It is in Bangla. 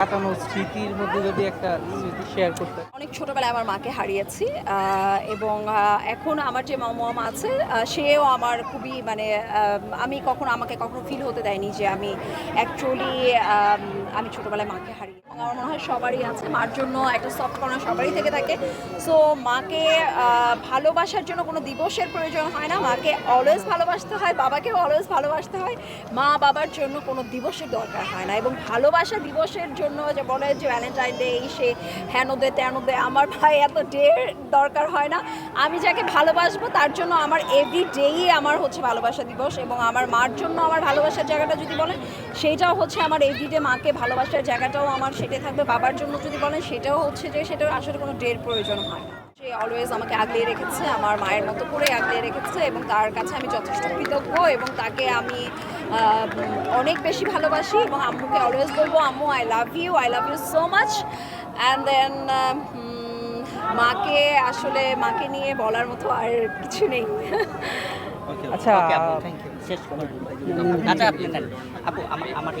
কাটানো স্মৃতির মধ্যে যদি একটা স্মৃতি শেয়ার করতে অনেক ছোটবেলায় আমার মাকে হারিয়েছি এবং এখন আমার যে মামা আছে সেও আমার খুবই মানে আমি কখনো আমাকে কখনো ফিল হতে দেয়নি যে আমি অ্যাকচুয়ালি আমি ছোটবেলায় মাকে হারিয়ে আমার মনে হয় সবারই আছে। মার জন্য একটা সফট কর্নার সবারই থেকে থাকে। সো মাকে ভালোবাসার জন্য কোনো দিবসের প্রয়োজন হয় না। মাকে অলওয়েজ ভালোবাসতে হয়, বাবাকেও অলওয়েজ ভালোবাসতে হয়। মা বাবার জন্য কোনো দিবসের দরকার হয় না এবং ভালোবাসা দিবসের জন্য যে বলে যে ভ্যালেন্টাইন ডে এই সে হেন দে তেন দে আমার ভাই এত ডে দরকার হয় না। আমি যাকে ভালোবাসবো, তার জন্য আমার এভরি ডেই আমার হচ্ছে ভালোবাসা দিবস এবং আমার মার জন্য আমার ভালোবাসার জায়গাটা যদি বলেন সেইটাও হচ্ছে আমার এভরিডে মাকে ভালোবাসার জায়গাটাও আমার সেটাই থাকবে। বাবার জন্য যদি বলেন সেটাও হচ্ছে যে সেটা আসলে কোনো ডের প্রয়োজন হয় না। সে অলওয়েজ আমাকে আগলিয়ে রেখেছে আমার মায়ের মতো করে আগলিয়ে রেখেছে এবং তার কাছে আমি যথেষ্ট কৃতজ্ঞ এবং তাকে আমি অনেক বেশি ভালোবাসি এবং আম্মুকে অলওয়েজ বলব আম্মু I love you I love you so much and then মাকে আসলে মাকে নিয়ে বলার মতো আর কিছু নেই। আচ্ছা ওকে থ্যাংক ইউ শেষ করুন। আচ্ছা আপনি আপু আমার আমার